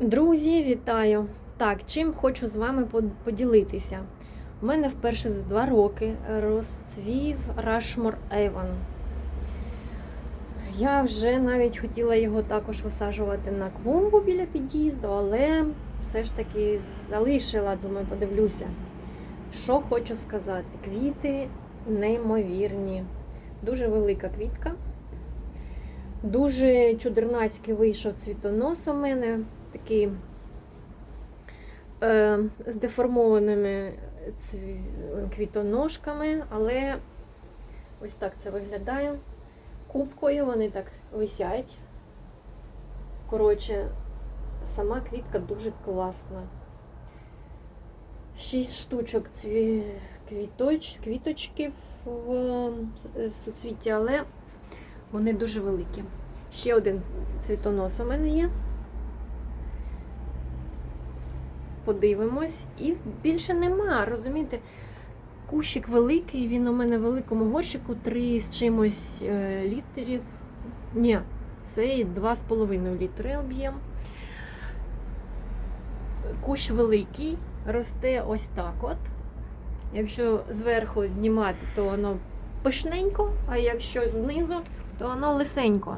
Друзі, вітаю! Так, чим хочу з вами поділитися. У мене вперше за два роки розцвів Рашмор Avon. Я вже навіть хотіла його також висаджувати на клумбу біля під'їзду, але все ж таки залишила, думаю, подивлюся. Що хочу сказати? Квіти неймовірні. Дуже велика квітка. Дуже чудернацький вийшов цвітонос у мене, такий е, з деформованими квітоножками, але ось так це виглядає. Кубкою вони так висять. Коротше, сама квітка дуже класна. Шість штучок цві... квіточ... квіточків в е, суцвітті, але вони дуже великі. Ще один цвітонос у мене є. Подивимось. І більше нема, розумієте? Кущик великий, він у мене в великому горщику, 3 з чимось е, літрів. Ні, це 2,5 літри об'єм. Кущ великий, росте ось так от. Якщо зверху знімати, то воно пишненько, а якщо знизу, то воно лисенько.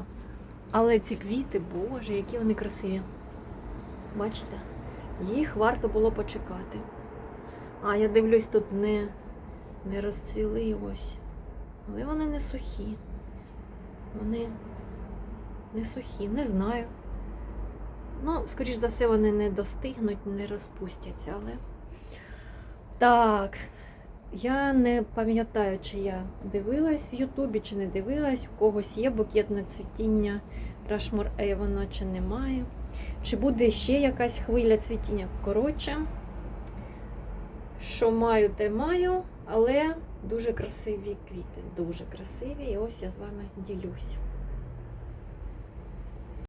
Але ці квіти, боже, які вони красиві. Бачите? Їх варто було почекати. А, я дивлюсь, тут не, не розцвіли ось. Але вони не сухі. Вони не сухі, не знаю. Ну, скоріш за все, вони не достигнуть, не розпустяться, але. Так, я не пам'ятаю, чи я дивилась в Ютубі, чи не дивилась, у когось є букетне цвітіння Рашмор Евано, чи немає. Чи буде ще якась хвиля цвітіння? Коротше, що маю, те маю, але дуже красиві квіти. Дуже красиві. І ось я з вами ділюсь.